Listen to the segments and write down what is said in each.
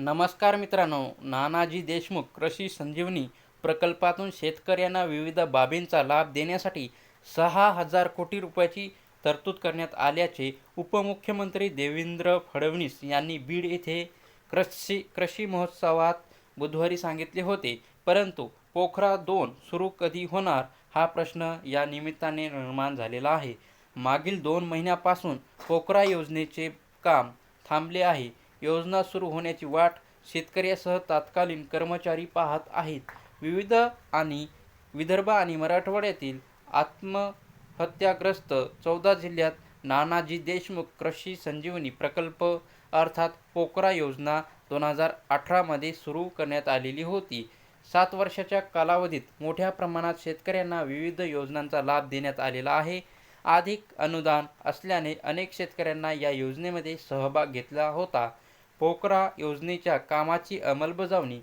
नमस्कार मित्रांनो नानाजी देशमुख कृषी संजीवनी प्रकल्पातून शेतकऱ्यांना विविध बाबींचा लाभ देण्यासाठी सहा हजार कोटी रुपयाची तरतूद करण्यात आल्याचे उपमुख्यमंत्री देवेंद्र फडणवीस यांनी बीड येथे कृषी कृषी महोत्सवात बुधवारी सांगितले होते. परंतु पोखरा दोन सुरू कधी होणार हा प्रश्न या निमित्ताने निर्माण झालेला आहे. मागील दोन महिन्यापासून पोखरा योजनेचे काम थांबले आहे. योजना सुरू होण्याची वाट शेतकऱ्यासह तत्कालीन कर्मचारी पाहत आहेत. विविध आणि विदर्भ आणि मराठवाड्यातील आत्महत्याग्रस्त चौदा जिल्ह्यात नानाजी देशमुख कृषी संजीवनी प्रकल्प अर्थात पोकरा योजना दोन हजार अठरामध्ये सुरू करण्यात आलेली होती. सात वर्षाच्या कालावधीत मोठ्या प्रमाणात शेतकऱ्यांना विविध योजनांचा लाभ देण्यात आलेला आहे. अधिक अनुदान असल्याने अनेक शेतकऱ्यांना या योजनेमध्ये सहभाग घेतला होता. पोकरा योजनेच्या कामाची अंमलबजावणी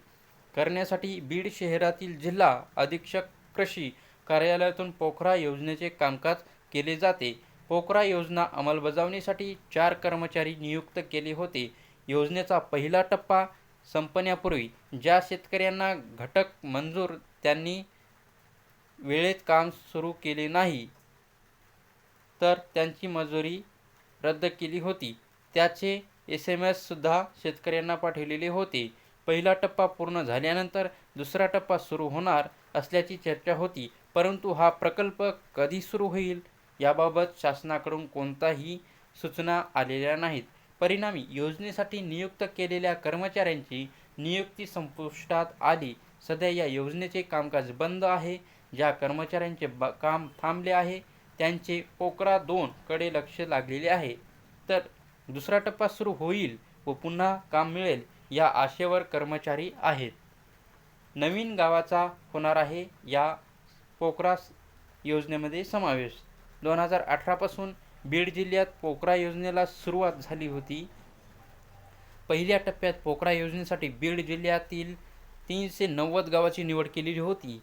करण्यासाठी बीड शहरातील जिल्हा अधीक्षक कृषी कार्यालयातून पोखरा योजनेचे कामकाज केले जाते. पोखरा योजना अंमलबजावणीसाठी चार कर्मचारी नियुक्त केले होते. योजनेचा पहिला टप्पा संपण्यापूर्वी ज्या शेतकऱ्यांना घटक मंजूर त्यांनी वेळेत काम सुरू केले नाही तर त्यांची मजुरी रद्द केली होती. त्याचे एस एम एससुद्धा शेतकऱ्यांना पाठवलेली होते. पहिला टप्पा पूर्ण झाल्यानंतर दुसरा टप्पा सुरू होणार असल्याची चर्चा होती परंतु हा प्रकल्प कधी सुरू होईल याबाबत शासनाकडून कोणताही सूचना आलेल्या नाहीत. परिणामी योजनेसाठी नियुक्त केलेल्या कर्मचाऱ्यांची नियुक्ती संपुष्टात आली. सध्या या योजनेचे कामकाज बंद आहे. ज्या कर्मचाऱ्यांचे ब काम थांबले आहे त्यांचे पोकरा दोनकडे लक्ष लागलेले आहे. तर दुसरा टप्पा सुरू होईल व पुन्हा काम मिळेल या आशेवर कर्मचारी आहेत. नवीन गावाचा होणार आहे या पोकरा योजनेमध्ये समावेश. दोन हजार अठरापासून बीड जिल्ह्यात पोकरा योजनेला सुरुवात झाली होती. पहिल्या टप्प्यात पोकरा योजनेसाठी बीड जिल्ह्यातील तीनशे नव्वद गावाची निवड केलेली होती.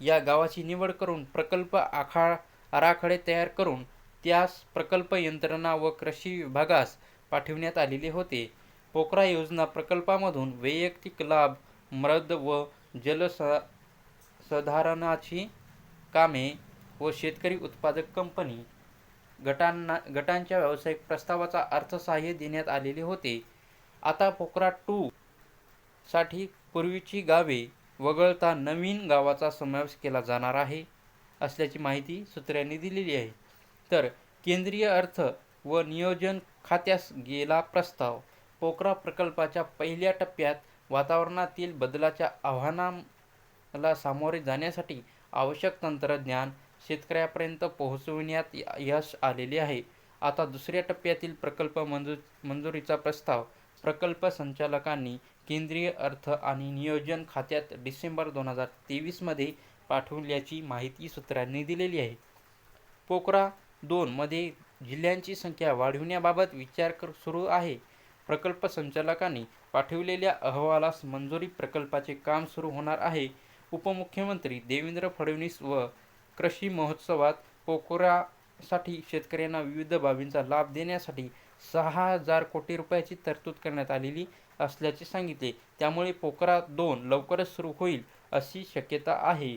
या गावाची निवड करून प्रकल्प आखा आराखडे तयार करून त्यास प्रकल्प यंत्रणा व कृषी विभागास पाठविण्यात आलेले होते. पोकरा योजना प्रकल्पामधून वैयक्तिक लाभ मृद व जलसधारणाची कामे व शेतकरी उत्पादक कंपनी गटांना गटांच्या व्यावसायिक प्रस्तावाचा अर्थसहाय्य देण्यात आलेले होते. आता पोकरा टू साठी पूर्वीची गावे वगळता नवीन गावाचा समावेश केला जाणार आहे असल्याची माहिती सूत्रांनी दिलेली आहे. तर केंद्रीय अर्थ व नियोजन खात्यास गेला प्रस्ताव. पोकरा प्रकल्पाच्या पहिल्या टप्प्यात वातावरणातील बदलाच्या आव्हानाला सामोरे जाण्यासाठी आवश्यक तंत्रज्ञान शेतकऱ्यापर्यंत पोहोचविण्यात यश आलेले आहे. आता दुसऱ्या टप्प्यातील प्रकल्प मंजू मंजुरीचा प्रस्ताव प्रकल्प संचालकांनी केंद्रीय अर्थ आणि नियोजन खात्यात डिसेंबर दोन हजार तेवीसमध्ये पाठवल्याची माहिती सूत्रांनी दिलेली आहे. पोकरा दोनमध्ये जिल्ह्यांची संख्या वाढविण्याबाबत विचार कर सुरू आहे. प्रकल्प संचालकांनी पाठविलेल्या अहवालास मंजुरी प्रकल्पाचे काम सुरू होणार आहे. उपमुख्यमंत्री देवेंद्र फडणवीस व कृषी महोत्सवात पोखरासाठी शेतकऱ्यांना विविध बाबींचा लाभ देण्यासाठी सहा हजार कोटी रुपयाची तरतूद करण्यात आलेली असल्याचे सांगितले. त्यामुळे पोखरा दोन लवकरच सुरू होईल अशी शक्यता आहे.